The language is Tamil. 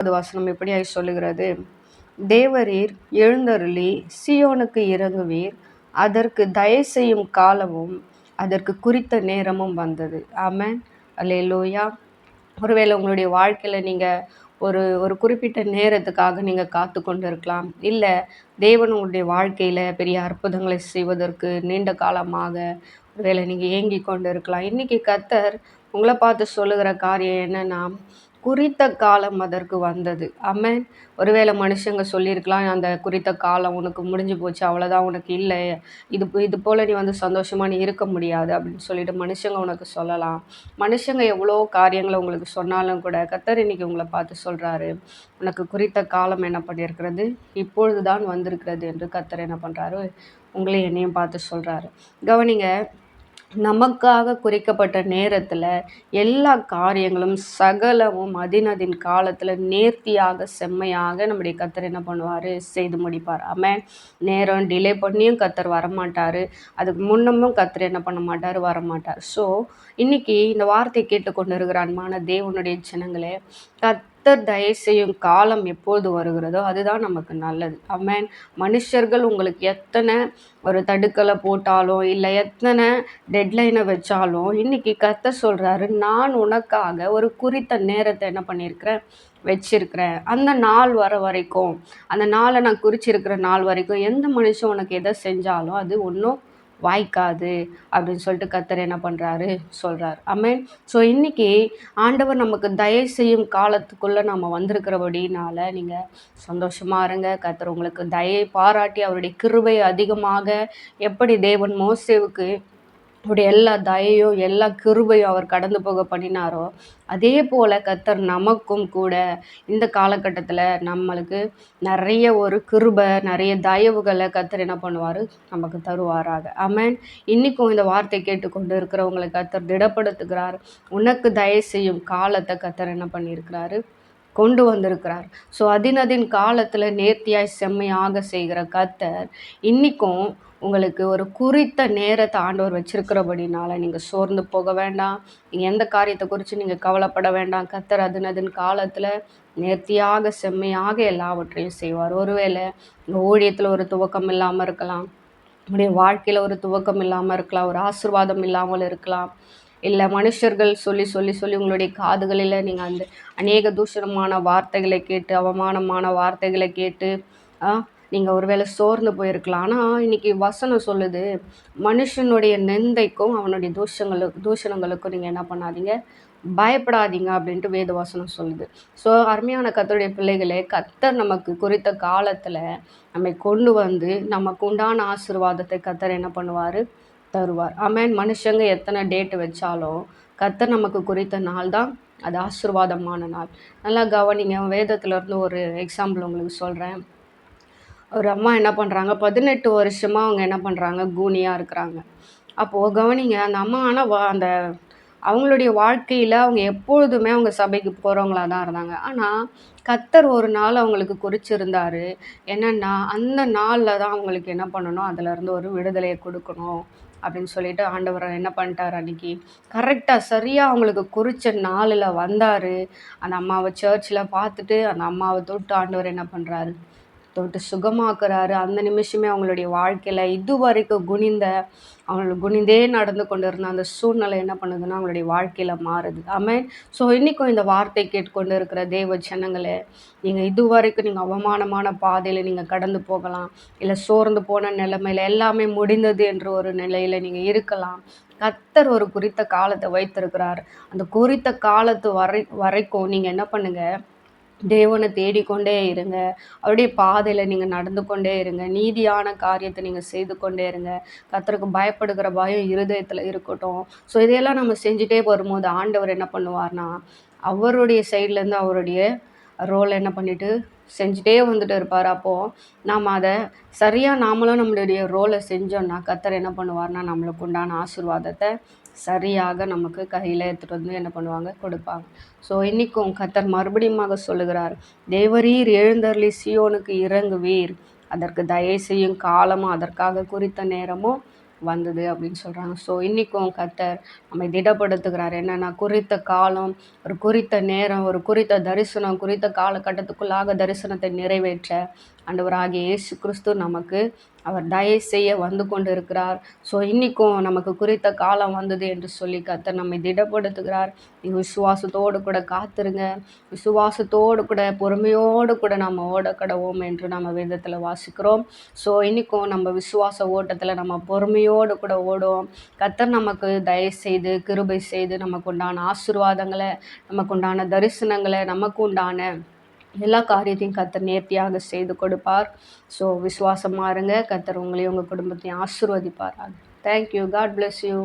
அது வசனம் எப்படியாய் சொல்லுகிறது? தேவரீர் எழுந்தருளி சியோனுக்கு இறங்குவீர். அதற்கு தயவு செய்யும் காலமும் அதற்கு குறித்த நேரமும் வந்தது. ஆமேன். அல்லே லோயா ஒருவேளை உங்களுடைய வாழ்க்கையில் நீங்கள் ஒரு ஒரு குறிப்பிட்ட நேரத்துக்காக நீங்கள் காத்து கொண்டு இருக்கலாம் இல்லை தேவன் உங்களுடைய வாழ்க்கையில் பெரிய அற்புதங்களை செய்வதற்கு நீண்ட காலமாக ஒருவேளை நீங்கள் ஏங்கி கொண்டு இருக்கலாம் இன்றைக்கி கத்தர் உங்களை பார்த்து சொல்லுகிற காரியம் என்னென்னா குறித்த காலம் அதற்கு வந்தது. அம்மேன் ஒருவேளை மனுஷங்க சொல்லியிருக்கலாம் அந்த குறித்த காலம் உனக்கு முடிஞ்சு போச்சு அவ்வளோதான் உனக்கு இல்லை. இது இது போல் நீ வந்து சந்தோஷமாக நீ இருக்க முடியாது அப்படின்னு சொல்லிட்டு மனுஷங்க உனக்கு சொல்லலாம். மனுஷங்க எவ்வளோ காரியங்களை உங்களுக்கு சொன்னாலும் கூட கத்தர் இன்னைக்கு உங்களை பார்த்து சொல்கிறாரு உனக்கு குறித்த காலம் என்ன பண்ணியிருக்கிறது? இப்பொழுது தான் வந்திருக்கிறது என்று கத்தர் என்ன பண்ணுறாரு உங்களையும் என்னையும் பார்த்து சொல்கிறாரு கவனிங்க நமக்காக குறிக்கப்பட்ட நேரத்தில் எல்லா காரியங்களும் சகலமும் அதினதின் காலத்தில் நேர்த்தியாக செம்மையாக நம்முடைய கத்தர் என்ன பண்ணுவார்? செய்து முடிப்பார். ஆமாம் நேரம் டிலே பண்ணியும் கத்தர் வரமாட்டார். அதுக்கு முன்னமும் கத்தர் என்ன பண்ண மாட்டார்? வரமாட்டார். ஸோ இன்றைக்கி இந்த வார்த்தை கேட்டுக்கொண்டு இருக்கிற அன்பான தேவனுடைய ஜனங்களே கத் கர்த்தர் தயவு செய்யும் காலம் எப்போது வருகிறதோ அதுதான் நமக்கு நல்லது. அமேன் மனுஷர்கள் உங்களுக்கு எத்தனை ஒரு தடுக்கலை போட்டாலும் இல்லை எத்தனை டெட்லைனை வச்சாலும் இன்றைக்கி கர்த்தர் சொல்கிறாரு நான் உனக்காக ஒரு குறித்த நேரத்தை என்ன பண்ணியிருக்கிறேன்? வச்சிருக்கிறேன். அந்த நாள் வர வரைக்கும் அந்த நாளை நான் குறிச்சிருக்கிற நாள் வரைக்கும் எந்த மனுஷன் உனக்கு எதை செஞ்சாலும் அது ஒன்றும் வாய்க்காது அப்படின்னு சொல்லிட்டு கத்தர் என்ன பண்ணுறாரு சொல்கிறார் அமேன் ஸோ இன்றைக்கி ஆண்டவர் நமக்கு தயவு செய்யும் காலத்துக்குள்ளே நம்ம வந்திருக்கிறபடினால நீங்கள் சந்தோஷமாக இருங்க. கத்தர் உங்களுக்கு தயை பாராட்டி அவருடைய கிருபை அதிகமாக. எப்படி தேவன் மோசேவுக்கு அவருடைய எல்லா தயையும் எல்லா கிருபையும் அவர் கடந்து போக பண்ணினாரோ அதே போல் கத்தர் நமக்கும் கூட இந்த காலகட்டத்தில் நம்மளுக்கு நிறைய ஒரு கிருபை நிறைய தயவுகளை கத்தர் என்ன பண்ணுவார்? நமக்கு தருவாராக. ஆமேன். இன்றைக்கும் இந்த வார்த்தை கேட்டுக்கொண்டு இருக்கிறவங்களை கத்தர் திடப்படுத்துகிறார். உனக்கு தயவு செய்யும் காலத்தை கத்தர் என்ன பண்ணியிருக்கிறாரு? கொண்டு வந்திருக்கிறார். ஸோ அதினதின் காலத்தில் நேர்த்தியாய் செம்மையாக செய்கிற கத்தர் இன்றைக்கும் உங்களுக்கு ஒரு குறித்த நேரத்தை ஆண்டவர் வச்சிருக்கிறபடினால நீங்கள் சோர்ந்து போக வேண்டாம். நீங்கள் எந்த காரியத்தை குறித்து நீங்கள் கவலைப்பட வேண்டாம். கத்தர் அதுனதின் காலத்தில் நேர்த்தியாக செம்மையாக எல்லாவற்றையும் செய்வார். ஒருவேளை உங்கள் ஊழியத்தில் ஒரு துவக்கம் இல்லாமல் இருக்கலாம். உங்களுடைய வாழ்க்கையில் ஒரு துவக்கம் இல்லாமல் இருக்கலாம். ஒரு ஆசிர்வாதம் இல்லாமல் இருக்கலாம். இல்லை மனுஷர்கள் சொல்லி சொல்லி சொல்லி உங்களுடைய காதுகளில் நீங்கள் அந்த அநேக தூஷணமான வார்த்தைகளை கேட்டு அவமானமான வார்த்தைகளை கேட்டு நீங்கள் ஒருவேளை சோர்ந்து போயிருக்கலாம். ஆனால் இன்றைக்கி வசனம் சொல்லுது மனுஷனுடைய நிந்தைக்கும் அவனுடைய தூஷங்களுக்கு தூஷணங்களுக்கும் நீங்கள் என்ன பண்ணாதீங்க பயப்படாதீங்க அப்படின்ட்டு வேத வசனம் சொல்லுது. ஸோ அருமையான கத்தருடைய பிள்ளைகளே கத்தர் நமக்கு குறித்த காலத்தில் நம்மை கொண்டு வந்து நமக்கு உண்டான ஆசிர்வாதத்தை கத்தர் என்ன பண்ணுவார்? தருவார். அமேன் மனுஷங்க எத்தனை டேட்டு வச்சாலும் கத்தர் நமக்கு குறித்த நாள் தான் அது ஆசிர்வாதமான நாள். நல்லா கவனிங்க. வேதத்துலேருந்து ஒரு எக்ஸாம்பிள் உங்களுக்கு சொல்கிறேன் ஒரு அம்மா என்ன பண்ணுறாங்க பதினெட்டு வருஷமாக அவங்க என்ன பண்ணுறாங்க கூனியாக இருக்கிறாங்க. அப்போது கவனிங்க அந்த அம்மா ஆனால் வா அந்த அவங்களுடைய வாழ்க்கையில் அவங்க எப்பொழுதுமே அவங்க சபைக்கு போகிறவங்களா தான் இருந்தாங்க. ஆனால் கத்தர் ஒரு நாள் அவங்களுக்கு குறிச்சிருந்தார். என்னென்னா அந்த நாளில் தான் அவங்களுக்கு என்ன பண்ணணும்? அதிலேருந்து ஒரு விடுதலையை கொடுக்கணும் அப்படின்னு சொல்லிட்டு ஆண்டவர் என்ன பண்ணிட்டார் அன்றைக்கி கரெக்டாக சரியாக அவங்களுக்கு குறித்த நாளில் வந்தார். அந்த அம்மாவை சர்ச்சில் பார்த்துட்டு அந்த அம்மாவை தொட்டு ஆண்டவர் என்ன பண்ணுறாரு தொட்டு சுகமாக்குறாரு. அந்த நிமிஷமே அவங்களுடைய வாழ்க்கையில் இது வரைக்கும் குனிந்த அவங்களுக்கு குனிந்தே நடந்து கொண்டு இருந்த அந்த சூழ்நிலை என்ன பண்ணுதுன்னா அவங்களுடைய வாழ்க்கையில் மாறுது. ஆமாம் ஸோ இன்றைக்கும் இந்த வார்த்தை கேட்டுக்கொண்டு இருக்கிற தேவ ஜனங்களே நீங்கள் இது வரைக்கும் நீங்கள் அவமானமான பாதையில் நீங்கள் கடந்து போகலாம். இல்லை சோர்ந்து போன நிலைமையில் எல்லாமே முடிந்தது என்ற ஒரு நிலையில் நீங்கள் இருக்கலாம். கத்தர் ஒரு குறித்த காலத்தை வைத்திருக்கிறார். அந்த குறித்த காலத்து வரை வரைக்கும் நீங்கள் என்ன பண்ணுங்கள் தேவனை தேடிக்கொண்டே இருங்க. அவருடைய பாதையில் நீங்கள் நடந்து கொண்டே இருங்க. நீதியான காரியத்தை நீங்கள் செய்து கொண்டே இருங்க. கத்தருக்கு பயப்படுகிற பயம் இருதயத்தில் இருக்கட்டும். ஸோ இதையெல்லாம் நம்ம செஞ்சுட்டே வரும்போது ஆண்டவர் என்ன பண்ணுவார்னா அவருடைய சைட்லேருந்து அவருடைய ரோல் என்ன பண்ணிட்டு செஞ்சுட்டே வந்துட்டு இருப்பார். அப்போது நாம் அதை சரியாக நாமளும் நம்மளுடைய ரோலை செஞ்சோன்னா கத்தர் என்ன பண்ணுவார்னா நம்மளுக்கு உண்டான ஆசிர்வாதத்தை சரியாக நமக்கு கையில் எடுத்துகிட்டு வந்து என்ன பண்ணுவாங்க? கொடுப்பாங்க. ஸோ இன்றைக்கும் கத்தர் மறுபடியுமாக சொல்லுகிறார் தேவரீர் எழுந்தருளி சியோனுக்கு இறங்குவீர். அதற்கு தயவு செய்யும் காலமும் அதற்காக குறித்த நேரமும் வந்தது அப்படின்னு சொல்கிறாங்க ஸோ இன்றைக்கும் கத்தர் நம்மை திடப்படுத்துகிறார். என்னென்னா குறித்த காலம் ஒரு குறித்த நேரம் ஒரு குறித்த தரிசனம் குறித்த காலகட்டத்துக்குள்ளாக தரிசனத்தை நிறைவேற்ற ஆண்டவராகிய இயேசு கிறிஸ்து நமக்கு அவர் தயவு செய்ய வந்து கொண்டு இருக்கிறார் ஸோ இன்றைக்கும் நமக்கு குறித்த காலம் வந்தது என்று சொல்லி கத்தர் நம்மை திடப்படுத்துகிறார். நீ விசுவாசத்தோடு கூட காத்துருங்க. விசுவாசத்தோடு கூட பொறுமையோடு கூட நம்ம ஓடக்கடவோம் என்று நம்ம வேதத்தில் வாசிக்கிறோம். ஸோ இன்றைக்கும் நம்ம விசுவாச ஓட்டத்தில் நம்ம பொறுமையோடு கூட ஓடுவோம். கத்தர் நமக்கு தயவு செய்து கிருபை செய்து நமக்கு உண்டான ஆசீர்வாதங்களை நமக்கு உண்டான தரிசனங்களை நமக்கு உண்டான எல்லா காரியத்தையும் கத்தர் நேர்த்தியாக செய்து கொடுப்பார். ஸோ விசுவாசமாக இருங்க கத்தர் உங்களையும் உங்கள் குடும்பத்தையும் ஆசிர்வதிப்பார் தேங்க்யூ காட் bless யூ